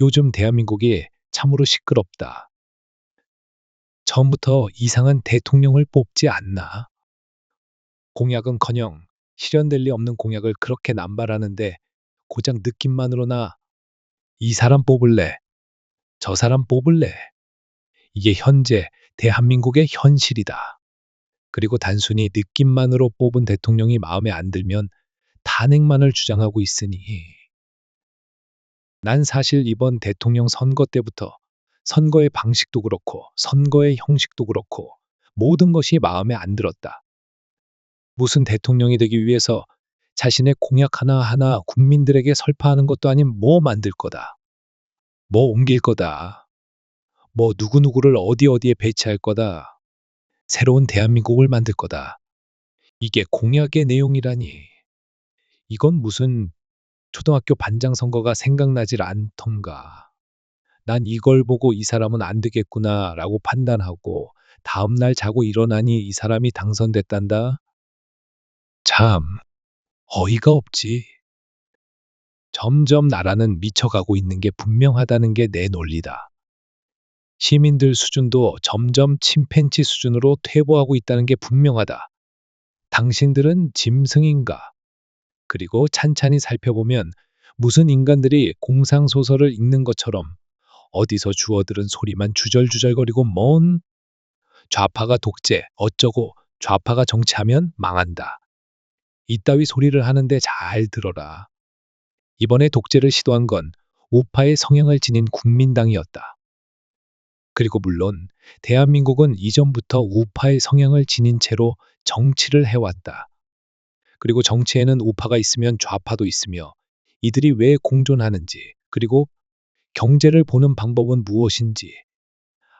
요즘 대한민국이 참으로 시끄럽다. 처음부터 이상한 대통령을 뽑지 않나? 공약은커녕 실현될 리 없는 공약을 그렇게 남발하는데 고작 느낌만으로나 이 사람 뽑을래, 저 사람 뽑을래. 이게 현재 대한민국의 현실이다. 그리고 단순히 느낌만으로 뽑은 대통령이 마음에 안 들면 탄핵만을 주장하고 있으니 난 사실 이번 대통령 선거 때부터 선거의 방식도 그렇고 선거의 형식도 그렇고 모든 것이 마음에 안 들었다. 무슨 대통령이 되기 위해서 자신의 공약 하나하나 국민들에게 설파하는 것도 아닌 뭐 만들 거다. 뭐 옮길 거다. 뭐 누구누구를 어디 어디에 배치할 거다. 새로운 대한민국을 만들 거다. 이게 공약의 내용이라니. 이건 무슨 초등학교 반장 선거가 생각나질 않던가. 난 이걸 보고 이 사람은 안 되겠구나 라고 판단하고 다음날 자고 일어나니 이 사람이 당선됐단다? 참, 어이가 없지. 점점 나라는 미쳐가고 있는 게 분명하다는 게 내 논리다. 시민들 수준도 점점 침팬치 수준으로 퇴보하고 있다는 게 분명하다. 당신들은 짐승인가? 그리고 찬찬히 살펴보면 무슨 인간들이 공상소설을 읽는 것처럼 어디서 주워들은 소리만 주절주절거리고 뭔 좌파가 독재 어쩌고 좌파가 정치하면 망한다. 이따위 소리를 하는데 잘 들어라. 이번에 독재를 시도한 건 우파의 성향을 지닌 국민당이었다. 그리고 물론 대한민국은 이전부터 우파의 성향을 지닌 채로 정치를 해왔다. 그리고 정치에는 우파가 있으면 좌파도 있으며 이들이 왜 공존하는지 그리고 경제를 보는 방법은 무엇인지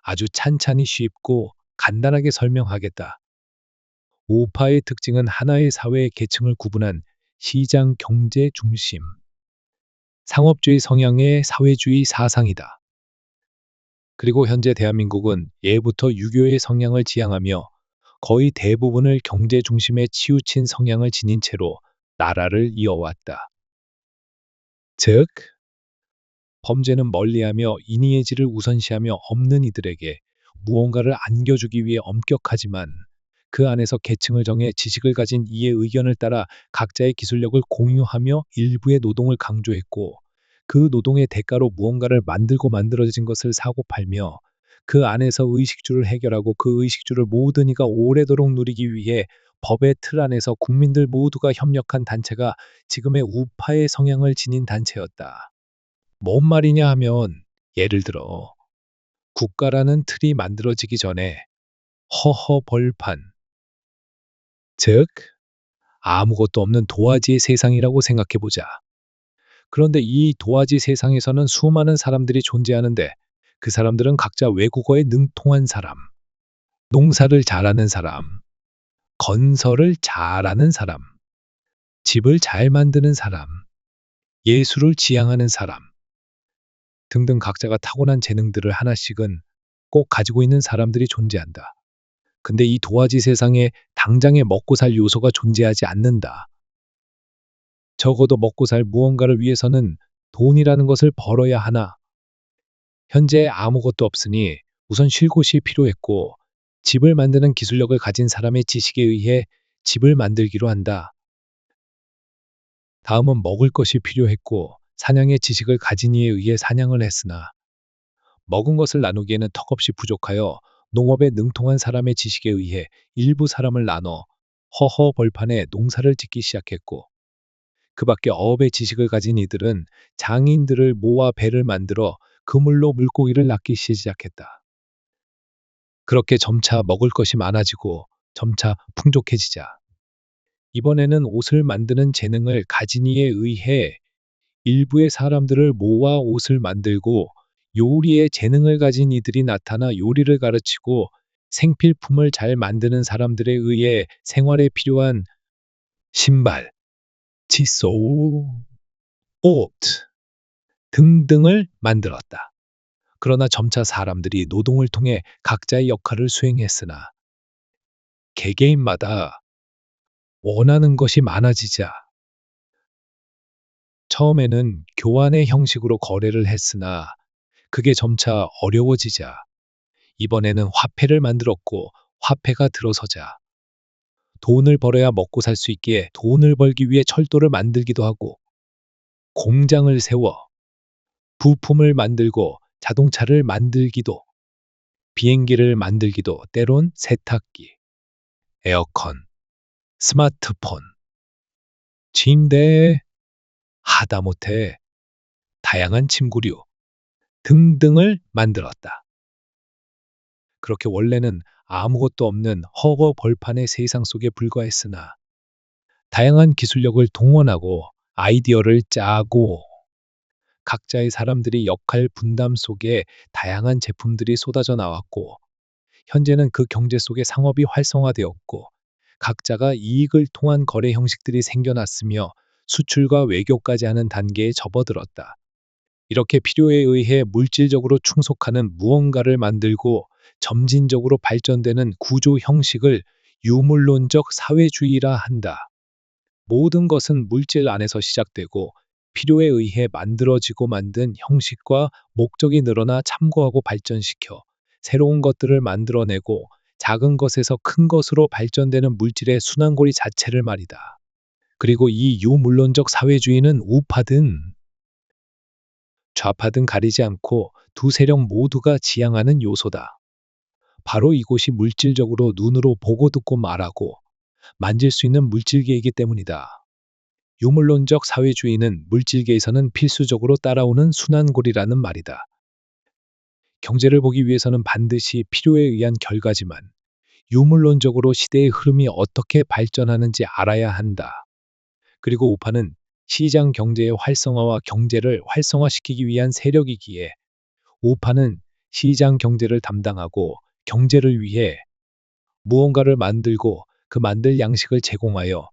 아주 찬찬히 쉽고 간단하게 설명하겠다. 우파의 특징은 하나의 사회의 계층을 구분한 시장 경제 중심, 상업주의 성향의 사회주의 사상이다. 그리고 현재 대한민국은 예부터 유교의 성향을 지향하며 거의 대부분을 경제 중심에 치우친 성향을 지닌 채로 나라를 이어왔다. 즉, 범죄는 멀리하며 인의의 질을 우선시하며 없는 이들에게 무언가를 안겨주기 위해 엄격하지만 그 안에서 계층을 정해 지식을 가진 이의 의견을 따라 각자의 기술력을 공유하며 일부의 노동을 강조했고 그 노동의 대가로 무언가를 만들고 만들어진 것을 사고 팔며 그 안에서 의식주를 해결하고 그 의식주를 모든 이가 오래도록 누리기 위해 법의 틀 안에서 국민들 모두가 협력한 단체가 지금의 우파의 성향을 지닌 단체였다. 뭔 말이냐 하면 예를 들어 국가라는 틀이 만들어지기 전에 허허 벌판 즉 아무것도 없는 도화지의 세상이라고 생각해 보자. 그런데 이 도화지 세상에서는 수많은 사람들이 존재하는데 그 사람들은 각자 외국어에 능통한 사람, 농사를 잘하는 사람, 건설을 잘하는 사람, 집을 잘 만드는 사람, 예술을 지향하는 사람 등등 각자가 타고난 재능들을 하나씩은 꼭 가지고 있는 사람들이 존재한다. 근데 이 도화지 세상에 당장에 먹고 살 요소가 존재하지 않는다. 적어도 먹고 살 무언가를 위해서는 돈이라는 것을 벌어야 하나 현재 아무것도 없으니 우선 쉴 곳이 필요했고 집을 만드는 기술력을 가진 사람의 지식에 의해 집을 만들기로 한다. 다음은 먹을 것이 필요했고 사냥의 지식을 가진 이에 의해 사냥을 했으나 먹은 것을 나누기에는 턱없이 부족하여 농업에 능통한 사람의 지식에 의해 일부 사람을 나눠 허허 벌판에 농사를 짓기 시작했고 그 밖에 어업의 지식을 가진 이들은 장인들을 모아 배를 만들어 그물로 물고기를 낚기 시작했다. 그렇게 점차 먹을 것이 많아지고 점차 풍족해지자 이번에는 옷을 만드는 재능을 가진 이에 의해 일부의 사람들을 모아 옷을 만들고 요리에 재능을 가진 이들이 나타나 요리를 가르치고 생필품을 잘 만드는 사람들에 의해 생활에 필요한 신발, 칫솔, 옷, 등등을 만들었다. 그러나 점차 사람들이 노동을 통해 각자의 역할을 수행했으나 개개인마다 원하는 것이 많아지자 처음에는 교환의 형식으로 거래를 했으나 그게 점차 어려워지자 이번에는 화폐를 만들었고 화폐가 들어서자 돈을 벌어야 먹고 살 수 있기에 돈을 벌기 위해 철도를 만들기도 하고 공장을 세워 부품을 만들고 자동차를 만들기도 비행기를 만들기도 때론 세탁기, 에어컨, 스마트폰, 침대, 하다못해 다양한 침구류 등등을 만들었다. 그렇게 원래는 아무것도 없는 허거 벌판의 세상 속에 불과했으나 다양한 기술력을 동원하고 아이디어를 짜고 각자의 사람들이 역할 분담 속에 다양한 제품들이 쏟아져 나왔고 현재는 그 경제 속에 상업이 활성화되었고 각자가 이익을 통한 거래 형식들이 생겨났으며 수출과 외교까지 하는 단계에 접어들었다. 이렇게 필요에 의해 물질적으로 충속하는 무언가를 만들고 점진적으로 발전되는 구조 형식을 유물론적 사회주의라 한다. 모든 것은 물질 안에서 시작되고 필요에 의해 만들어지고 만든 형식과 목적이 늘어나 참고하고 발전시켜 새로운 것들을 만들어내고 작은 것에서 큰 것으로 발전되는 물질의 순환고리 자체를 말이다. 그리고 이 유물론적 사회주의는 우파든 좌파든 가리지 않고 두 세력 모두가 지향하는 요소다. 바로 이곳이 물질적으로 눈으로 보고 듣고 말하고 만질 수 있는 물질계이기 때문이다. 유물론적 사회주의는 물질계에서는 필수적으로 따라오는 순환고리라는 말이다. 경제를 보기 위해서는 반드시 필요에 의한 결과지만 유물론적으로 시대의 흐름이 어떻게 발전하는지 알아야 한다. 그리고 우파는 시장 경제의 활성화와 경제를 활성화시키기 위한 세력이기에 우파는 시장 경제를 담당하고 경제를 위해 무언가를 만들고 그 만들 양식을 제공하여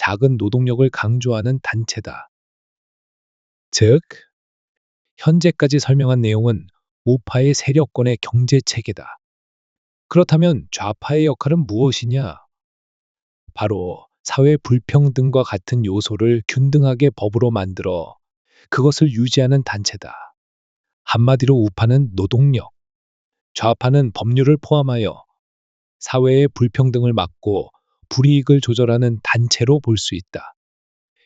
작은 노동력을 강조하는 단체다. 즉, 현재까지 설명한 내용은 우파의 세력권의 경제 체계다. 그렇다면 좌파의 역할은 무엇이냐? 바로 사회 불평등과 같은 요소를 균등하게 법으로 만들어 그것을 유지하는 단체다. 한마디로 우파는 노동력, 좌파는 법률을 포함하여 사회의 불평등을 막고 불이익을 조절하는 단체로 볼 수 있다.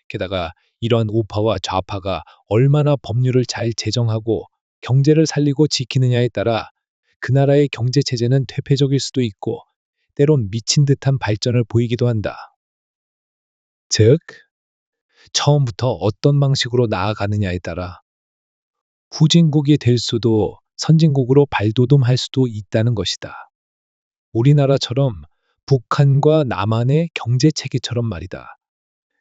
게다가 이러한 우파와 좌파가 얼마나 법률을 잘 제정하고 경제를 살리고 지키느냐에 따라 그 나라의 경제 체제는 퇴폐적일 수도 있고 때론 미친 듯한 발전을 보이기도 한다. 즉, 처음부터 어떤 방식으로 나아가느냐에 따라 후진국이 될 수도 선진국으로 발돋움할 수도 있다는 것이다. 우리나라처럼 북한과 남한의 경제 체계처럼 말이다.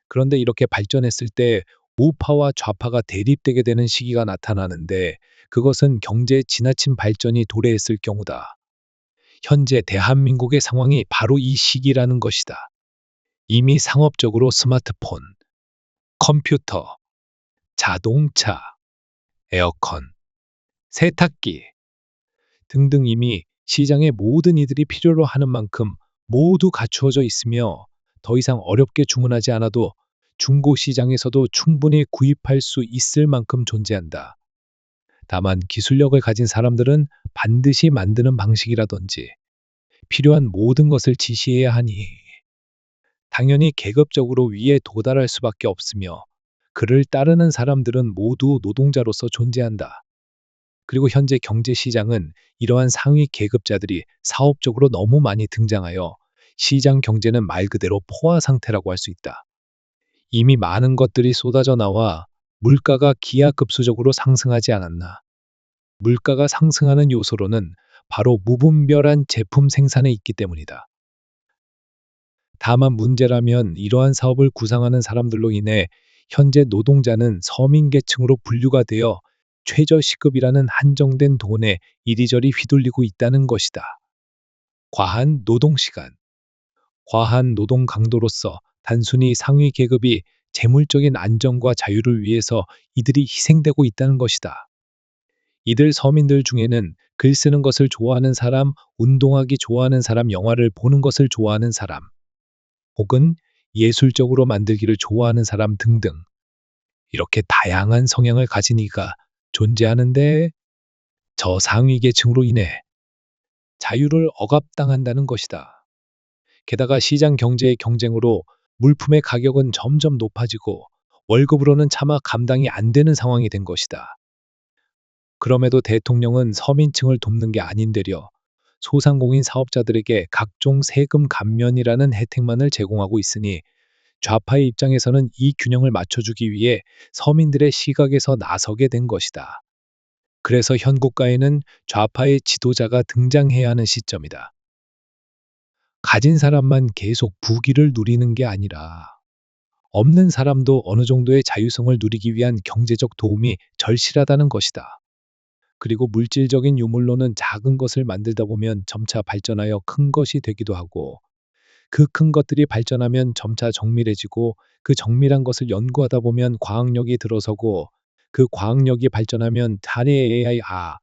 그런데 이렇게 발전했을 때 우파와 좌파가 대립되게 되는 시기가 나타나는데 그것은 경제의 지나친 발전이 도래했을 경우다. 현재 대한민국의 상황이 바로 이 시기라는 것이다. 이미 상업적으로 스마트폰, 컴퓨터, 자동차, 에어컨, 세탁기 등등 이미 시장의 모든 이들이 필요로 하는 만큼 모두 갖추어져 있으며 더 이상 어렵게 주문하지 않아도 중고 시장에서도 충분히 구입할 수 있을 만큼 존재한다. 다만 기술력을 가진 사람들은 반드시 만드는 방식이라든지 필요한 모든 것을 지시해야 하니 당연히 계급적으로 위에 도달할 수밖에 없으며 그를 따르는 사람들은 모두 노동자로서 존재한다. 그리고 현재 경제 시장은 이러한 상위 계급자들이 사업적으로 너무 많이 등장하여 시장 경제는 말 그대로 포화 상태라고 할 수 있다. 이미 많은 것들이 쏟아져 나와 물가가 기하급수적으로 상승하지 않았나. 물가가 상승하는 요소로는 바로 무분별한 제품 생산에 있기 때문이다. 다만 문제라면 이러한 사업을 구상하는 사람들로 인해 현재 노동자는 서민계층으로 분류가 되어 최저시급이라는 한정된 돈에 이리저리 휘둘리고 있다는 것이다. 과한 노동시간, 과한 노동 강도로서 단순히 상위 계급이 재물적인 안정과 자유를 위해서 이들이 희생되고 있다는 것이다. 이들 서민들 중에는 글 쓰는 것을 좋아하는 사람, 운동하기 좋아하는 사람, 영화를 보는 것을 좋아하는 사람, 혹은 예술적으로 만들기를 좋아하는 사람 등등 이렇게 다양한 성향을 가진 이가 존재하는데 저 상위 계층으로 인해 자유를 억압당한다는 것이다. 게다가 시장 경제의 경쟁으로 물품의 가격은 점점 높아지고 월급으로는 차마 감당이 안 되는 상황이 된 것이다. 그럼에도 대통령은 서민층을 돕는 게 아닌데려 소상공인 사업자들에게 각종 세금 감면이라는 혜택만을 제공하고 있으니 좌파의 입장에서는 이 균형을 맞춰주기 위해 서민들의 시각에서 나서게 된 것이다. 그래서 현 국가에는 좌파의 지도자가 등장해야 하는 시점이다. 가진 사람만 계속 부귀를 누리는 게 아니라 없는 사람도 어느 정도의 자유성을 누리기 위한 경제적 도움이 절실하다는 것이다. 그리고 물질적인 유물로는 작은 것을 만들다 보면 점차 발전하여 큰 것이 되기도 하고 그 큰 것들이 발전하면 점차 정밀해지고 그 정밀한 것을 연구하다 보면 과학력이 들어서고 그 과학력이 발전하면 단의 AI 아,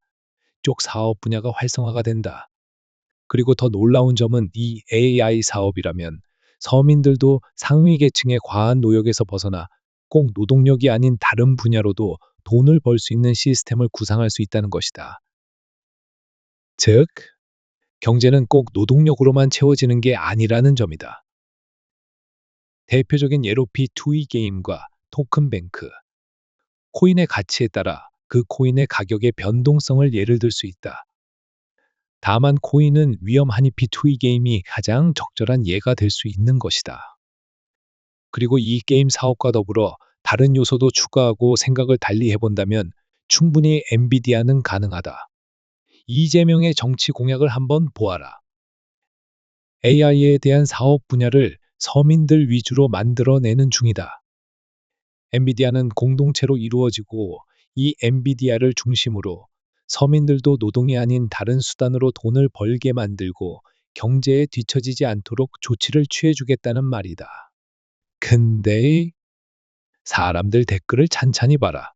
쪽 사업 분야가 활성화가 된다. 그리고 더 놀라운 점은 이 AI 사업이라면 서민들도 상위 계층의 과한 노역에서 벗어나 꼭 노동력이 아닌 다른 분야로도 돈을 벌 수 있는 시스템을 구상할 수 있다는 것이다. 즉, 경제는 꼭 노동력으로만 채워지는 게 아니라는 점이다. 대표적인 예로 B2E 게임과 토큰뱅크, 코인의 가치에 따라 그 코인의 가격의 변동성을 예를 들 수 있다. 다만 코인은 위험하니 B2E 게임이 가장 적절한 예가 될 수 있는 것이다. 그리고 이 게임 사업과 더불어 다른 요소도 추가하고 생각을 달리 해본다면 충분히 엔비디아는 가능하다. 이재명의 정치 공약을 한번 보아라. AI에 대한 사업 분야를 서민들 위주로 만들어내는 중이다. 엔비디아는 공동체로 이루어지고 이 엔비디아를 중심으로 서민들도 노동이 아닌 다른 수단으로 돈을 벌게 만들고 경제에 뒤처지지 않도록 조치를 취해주겠다는 말이다. 근데 사람들 댓글을 찬찬히 봐라.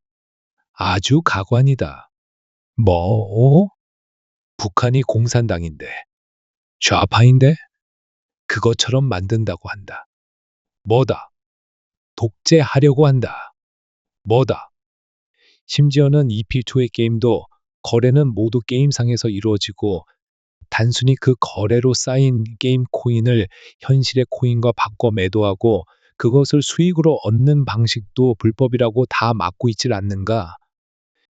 아주 가관이다. 뭐? 북한이 공산당인데, 좌파인데, 그것처럼 만든다고 한다. 뭐다? 독재하려고 한다. 뭐다? 심지어는 EP2의 게임도 거래는 모두 게임상에서 이루어지고 단순히 그 거래로 쌓인 게임 코인을 현실의 코인과 바꿔 매도하고 그것을 수익으로 얻는 방식도 불법이라고 다 막고 있질 않는가?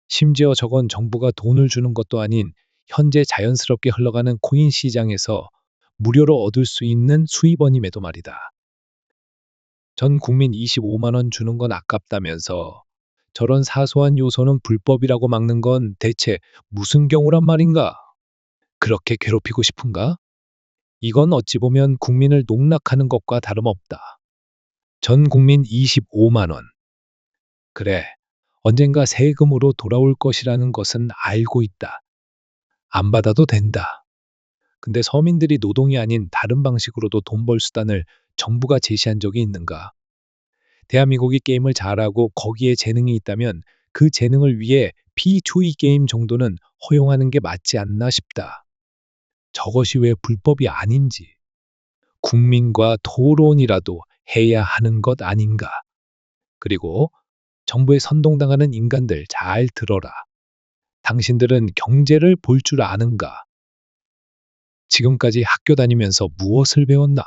심지어 저건 정부가 돈을 주는 것도 아닌 현재 자연스럽게 흘러가는 코인 시장에서 무료로 얻을 수 있는 수입원임에도 말이다. 전 국민 25만 원 주는 건 아깝다면서 저런 사소한 요소는 불법이라고 막는 건 대체 무슨 경우란 말인가? 그렇게 괴롭히고 싶은가? 이건 어찌 보면 국민을 농락하는 것과 다름없다. 전 국민 25만 원. 그래, 언젠가 세금으로 돌아올 것이라는 것은 알고 있다. 안 받아도 된다. 근데 서민들이 노동이 아닌 다른 방식으로도 돈 벌 수단을 정부가 제시한 적이 있는가? 대한민국이 게임을 잘하고 거기에 재능이 있다면 그 재능을 위해 P2E 게임 정도는 허용하는 게 맞지 않나 싶다. 저것이 왜 불법이 아닌지 국민과 토론이라도 해야 하는 것 아닌가. 그리고 정부에 선동당하는 인간들 잘 들어라. 당신들은 경제를 볼 줄 아는가? 지금까지 학교 다니면서 무엇을 배웠나?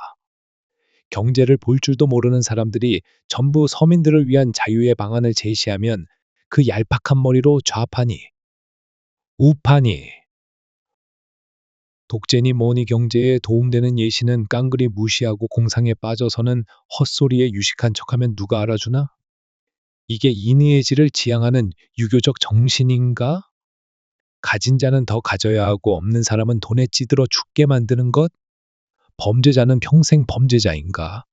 경제를 볼 줄도 모르는 사람들이 전부 서민들을 위한 자유의 방안을 제시하면 그 얄팍한 머리로 좌파니, 우파니, 독재니 뭐니 경제에 도움되는 예시는 깡그리 무시하고 공상에 빠져서는 헛소리에 유식한 척하면 누가 알아주나? 이게 인의의 질을 지향하는 유교적 정신인가? 가진 자는 더 가져야 하고 없는 사람은 돈에 찌들어 죽게 만드는 것? 범죄자는 평생 범죄자인가?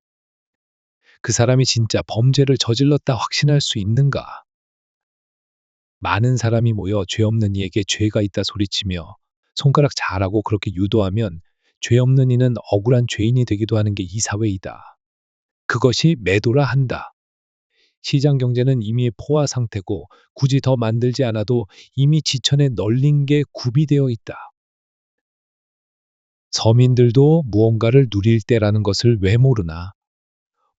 그 사람이 진짜 범죄를 저질렀다 확신할 수 있는가? 많은 사람이 모여 죄 없는 이에게 죄가 있다 소리치며 손가락 잘하고 그렇게 유도하면 죄 없는 이는 억울한 죄인이 되기도 하는 게 이 사회이다. 그것이 매도라 한다. 시장 경제는 이미 포화 상태고 굳이 더 만들지 않아도 이미 지천에 널린 게 구비되어 있다. 서민들도 무언가를 누릴 때라는 것을 왜 모르나?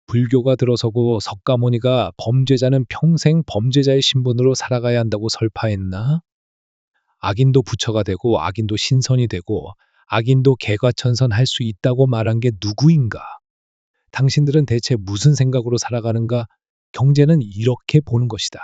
불교가 들어서고 석가모니가 범죄자는 평생 범죄자의 신분으로 살아가야 한다고 설파했나? 악인도 부처가 되고 악인도 신선이 되고 악인도 개과천선 할 수 있다고 말한 게 누구인가? 당신들은 대체 무슨 생각으로 살아가는가? 경제는 이렇게 보는 것이다.